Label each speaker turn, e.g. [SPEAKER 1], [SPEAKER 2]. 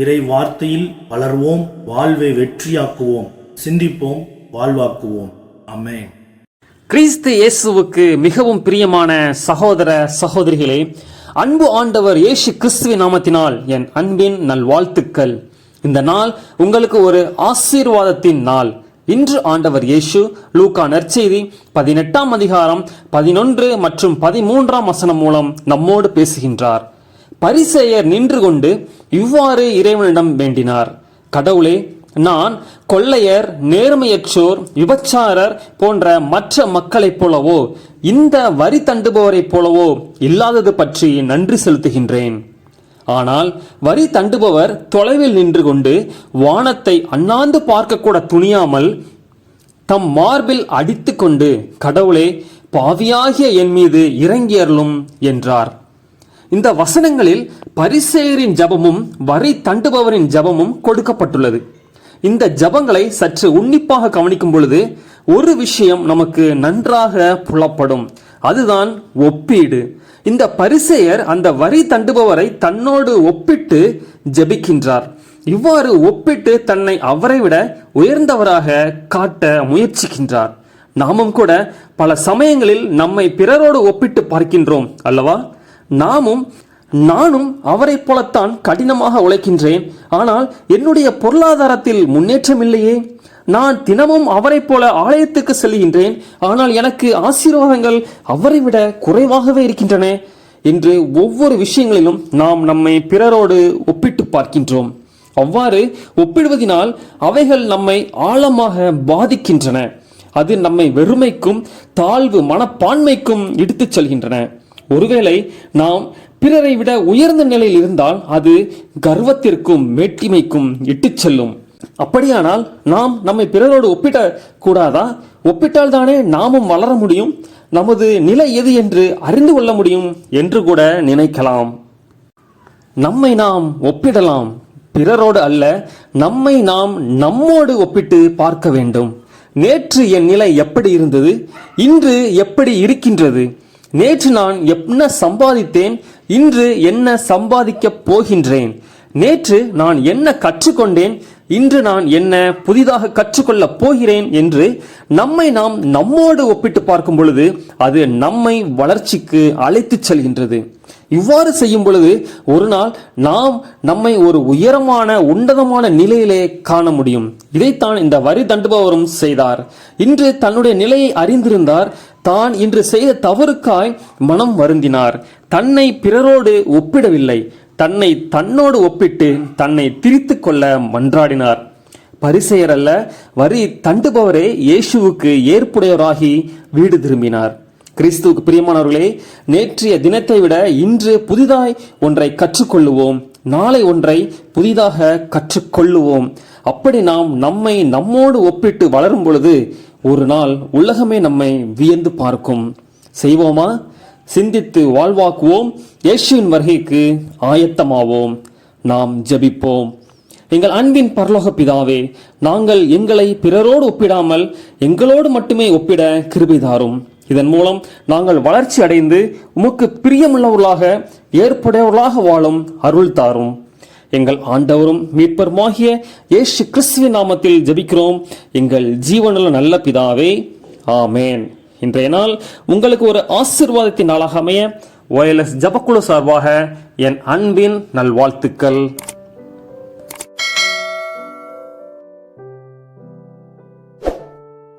[SPEAKER 1] இறை வார்த்தையில் வளர்வோம் வாழ்வை வெற்றியாக்குவோம் சிந்திப்போம் வாழ்வாக்குவோம். அமேன்
[SPEAKER 2] கிறிஸ்து இயேசுவுக்கு மிகவும் பிரியமான சகோதர சகோதரிகளே அன்பு ஆண்டவர் இயேசு கிறிஸ்துவின் நாமத்தினால் என் அன்பின் நல்வாழ்த்துக்கள். இந்த நாள் உங்களுக்கு ஒரு ஆசீர்வாதத்தின் நாள். இன்று ஆண்டவர் இயேசு லூக்கா நற்செய்தி பதினெட்டாம் அதிகாரம் பதினொன்று மற்றும் பதிமூன்றாம் வசனம் மூலம் நம்மோடு பேசுகின்றார். பரிசெயர் நின்று கொண்டு இவ்வாறு இறைவனிடம் வேண்டினார். கடவுளே நான் கொள்ளையர் நேர்மையற்றோர் விபச்சாரர் போன்ற மற்ற மக்களைப் போலவோ இந்த வரி தண்டுபவரைப் போலவோ இல்லாதது பற்றி நன்றி செலுத்துகின்றேன். ஆனால் வரி தண்டுபவர் தொலைவில் நின்று கொண்டு வானத்தை அண்ணாந்து பார்க்கக்கூட துணியாமல் தம் மார்பில் அடித்துக்கொண்டு கடவுளே பாவியாகிய என் மீது இறங்கியருளும் என்றார். இந்த வசனங்களில் பரிசேயரின் ஜபமும் வரி தண்டுபவரின் ஜபமும் கொடுக்கப்பட்டுள்ளது. இந்த ஜபங்களை சற்று உன்னிப்பாக கவனிக்கும் பொழுது ஒரு விஷயம் நமக்கு நன்றாக புலப்படும். அதுதான் ஒப்பீடு. இந்த பரிசேயர் அந்த வரி தண்டுபவரை தன்னோடு ஒப்பிட்டு ஜெபிக்கின்றார். இவ்வாறு ஒப்பிட்டு தன்னை அவரை விட உயர்ந்தவராக காட்ட முயற்சிக்கின்றார். நாமும் கூட பல சமயங்களில் நம்மை பிறரோடு ஒப்பிட்டு பார்க்கின்றோம் அல்லவா? நாமும் நானும் அவரைப் போலத்தான் கடினமாக உழைக்கின்றேன். ஆனால் என்னுடைய பொருளாதாரத்தில் முன்னேற்றம் இல்லையே. நான் தினமும் அவரைப் போல ஆலயத்துக்கு செல்கின்றேன். ஆனால் எனக்கு ஆசீர்வாதங்கள் அவரை விட குறைவாகவே இருக்கின்றன என்று ஒவ்வொரு விஷயங்களிலும் நாம் நம்மை பிறரோடு ஒப்பிட்டு பார்க்கின்றோம். அவ்வாறு ஒப்பிடுவதினால் அவைகள் நம்மை ஆழமாக பாதிக்கின்றன. அது நம்மை வெறுமைக்கும் தாழ்வு மனப்பான்மைக்கும் எடுத்துச் செல்கின்றன. ஒருவேளை நாம் பிறரை விட உயர்ந்த நிலையில் இருந்தால் அது கர்வத்திற்கும் மேட்டிமைக்கும் இட்டுச் செல்லும். அப்படியானால் நாம் நம்மை பிறரோடு ஒப்பிட கூடாதா ஒப்பிட்டால் தானே நாமும் வளர முடியும்? நமது நிலை எது என்று அறிந்து கொள்ள முடியும் என்று கூட நினைக்கலாம். நம்மை நாம் ஒப்பிடலாம். பிறரோடு அல்ல நம்மை நாம் நம்மோடு ஒப்பிட்டு பார்க்க வேண்டும். நேற்று என் நிலை எப்படி இருந்தது? இன்று எப்படி இருக்கின்றது? நேற்று நான் என்ன சம்பாதித்தேன்? இன்று என்ன சம்பாதிக்கப் போகின்றேன்? நேற்று நான் என்ன கற்றுக்கொண்டேன்? இன்று நான் என்ன புதிதாக கற்றுக்கொள்ளப் போகிறேன் என்று நம்மை நாம் நம்மோடு ஒப்பிட்டு பார்க்கும் பொழுது அது நம்மை வளர்ச்சிக்கு அழைத்துச் செல்கின்றது. இவ்வாறு செய்யும் பொழுது ஒரு நாள் நாம் நம்மை ஒரு உயரமான உன்னதமான நிலையிலே காண முடியும். இதைத்தான் இந்த வரி தண்டுபவரும் செய்தார். இன்று தன்னுடைய நிலையை அறிந்திருந்தார். தான் இன்று செய்த தவறுக்காய் மனம் வருந்தினார். தன்னை பிறரோடு ஒப்பிடவில்லை. தன்னை தன்னோடு ஒப்பிட்டு தன்னை திரித்து கொள்ள மன்றாடினார். பரிசெயர் அல்ல வரி தண்டுபவரே இயேசுவுக்கு ஏற்புடையவராகி வீடு திரும்பினார். கிறிஸ்துவுக்கு பிரியமானவர்களே நேற்றைய தினத்தை விட இன்று புதிதாய் ஒன்றை கற்றுக்கொள்ளுவோம். நாளை ஒன்றை புதிதாக கற்றுக்கொள்ளுவோம். அப்படி நாம் நம்மை நம்மோடு ஒப்பிட்டு வளரும் பொழுது ஒரு நாள் உலகமே நம்மை வியந்து பார்க்கும். செய்வோமா? சிந்தித்து வாழ்வாக்குவோம். இயேசுவின் வருகைக்கு ஆயத்தமாவோம். நாம் ஜெபிப்போம். எங்கள் அன்பின் பரலோக பிதாவே நாங்கள் எங்களை பிறரோடு ஒப்பிடாமல் எங்களோடு மட்டுமே ஒப்பிட கிருபை தாரும். இதன் மூலம் நாங்கள் வளர்ச்சி அடைந்து உமக்கு பிரியமுள்ளவர்களாக ஏற்புடையவர்களாக வாழும் அருள் தாரும். எங்கள் ஆண்டவரும் மீட்பருமாகிய இயேசு கிறிஸ்துவின் நாமத்தில் ஜெபிக்கிறோம். எங்கள் ஜீவனுள்ள நல்ல பிதாவே ஆமேன். இன்றைய நாள் உங்களுக்கு ஒரு ஆசிர்வாதத்தின் நாளாக அமைய ஒயலஸ் ஜபக்குழு சார்பாக என் அன்பின் நல்வாழ்த்துக்கள்.